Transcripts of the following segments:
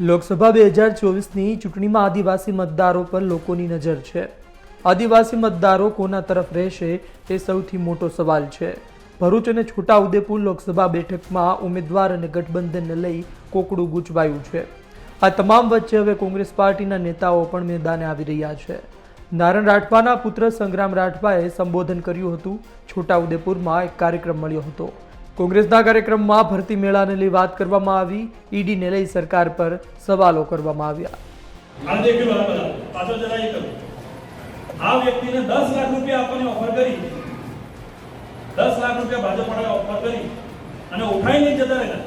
લોકસભા બે હજાર ચોવીસની ચૂંટણીમાં આદિવાસી મતદારો પર લોકોની નજર છે. આદિવાસી મતદારો કોના તરફ રહેશે તે સૌથી મોટો સવાલ છે. ભરૂચ અને છોટાઉદેપુર લોકસભા બેઠકમાં ઉમેદવાર અને ગઠબંધનને લઈ કોકડું ગૂંચવાયું છે. આ તમામ વચ્ચે હવે કોંગ્રેસ પાર્ટીના નેતાઓ પણ મેદાને આવી રહ્યા છે. નારણ રાઠવાના પુત્ર સંગ્રામ રાઠવાએ સંબોધન કર્યું હતું. છોટાઉદેપુરમાં એક કાર્યક્રમ મળ્યો હતો. કોંગ્રેસના કાર્યક્રમમાં ભરતી મેળાને લઈ વાત કરવામાં આવી. ઈડીને લઈ સરકાર પર સવાલો કરવામાં આવ્યા. આ વ્યક્તિને દસ લાખ રૂપિયા આપવાની ઓફર કરી. દસ લાખ રૂપિયા ભાજપ વાળાએ ઓફર કરી અને ઉઠાઈ નહીં જતા રહેલા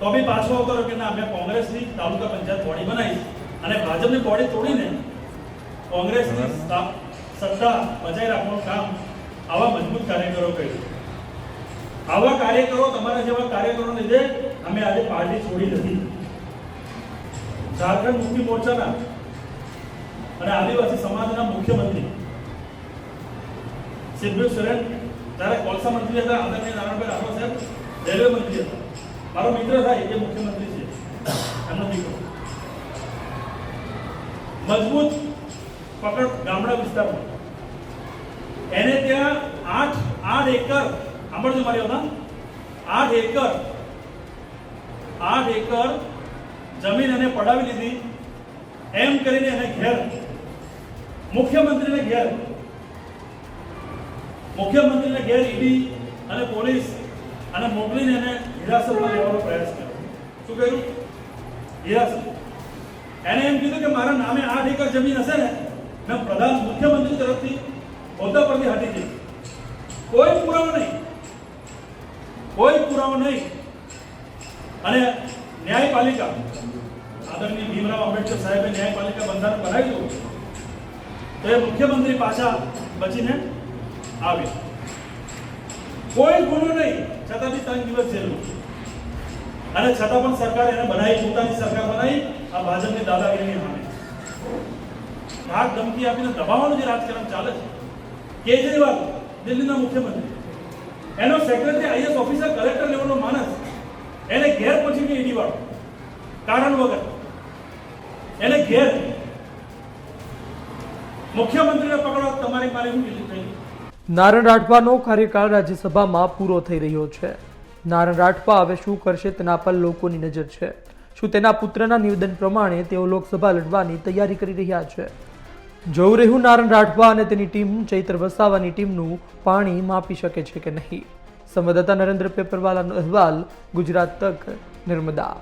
તો બી પાછો કરો કે ના અમે કોંગ્રેસની તાલુકા પંચાયત બોડી બનાવી અને ભાજપની બોડી તોડીને કોંગ્રેસની સત્તા બચાવી રાખવાનું કામ આવા મજબૂત કાર્યકરો કર્યું. કાર્યકરો, તમારા જેવા કાર્યકરોને લીધે અમે આજે પાર્ટી છોડી નથી. ઝારખંડ મુક્તિ મોરચાના અને આદિવાસી સમાજના મુખ્યમંત્રી. સિદ્ધુ સોરેન જ્યારે કોલસા મંત્રી હતા, આદરણીય નારાયણભાઈ રાઠોડ સાહેબ, રેલવે મંત્રી હતા. મારો મિત્ર થાય એ મુખ્યમંત્રી છે. એમનો દીકરો મજબૂત પકડ ગામડા વિસ્તારમાં. એને ત્યાં આઠ આઠ એકર, સાંભળજો મારી વાત? આઠ એકર આઠ એકર જમીન એને પડાવી લીધી. એમ કરીને એને ઘેર, મુખ્યમંત્રીને ઘેર મુખ્યમંત્રીને ઘેર ઈડી અને પોલીસ અને મોકલીને એને હિરાસતમાં લેવાનો પ્રયાસ કર્યો. શું કર્યું? હિરાસત. એને એમ કીધું કે મારા નામે આઠ એકર જમીન હશે ને, મેં પ્રધાન મુખ્યમંત્રી તરફથી હોદ્દા પરથી હટી જઈશ કોઈ પુરાવો નહીં. કોઈ પુરાવો નહીં. અને ન્યાયપાલિકા, આદરણીય ભીમરાવ આંબેડકર સાહેબે ન્યાયપાલિકા બંધારણ બનાવ્યું તો એ મુખ્યમંત્રી પાછા બચીને આવ્યા કોઈ ગુનો નહીં, છતાં બી ત્રણ દિવસ જેલમાં. અને છતાં પણ સરકાર એને બનાવી, પોતાની સરકાર બનાવી, આ ભાજપની દાદાગીરીની સામે ધાક ધમકી આપીને દબાવવાનું જે રાજકારણ ચાલે છે. કેજરીવાલ, દિલ્હીના મુખ્યમંત્રી. એનો સેક્રેટરી આઈએસ ઓફિસર કલેક્ટર લેવલનો માણસ, એને ઘેર કે ઈડી વાળો. કારણ વગર. એને ઘેર મુખ્યમંત્રીને પકડવા તમારી મારી હું થઈ? નારણ રાઠવાનો કાર્યકાળ રાજ્યસભામાં પૂરો થઈ રહ્યો છે. નારણ રાઠવા હવે શું કરશે તેના પર લોકોની નજર છે. શું તેના પુત્રના નિવેદન પ્રમાણે તેઓ લોકસભા લડવાની તૈયારી કરી રહ્યા છે? જોવું રહ્યું નારણ રાઠવા અને તેની ટીમ ચૈત્ર વસાવાની ટીમનું પાણી માપી શકે છે કે નહીં? સંવાદદાતા નરેન્દ્ર પેપરવાલાનો અહેવાલ ગુજરાત તક નર્મદા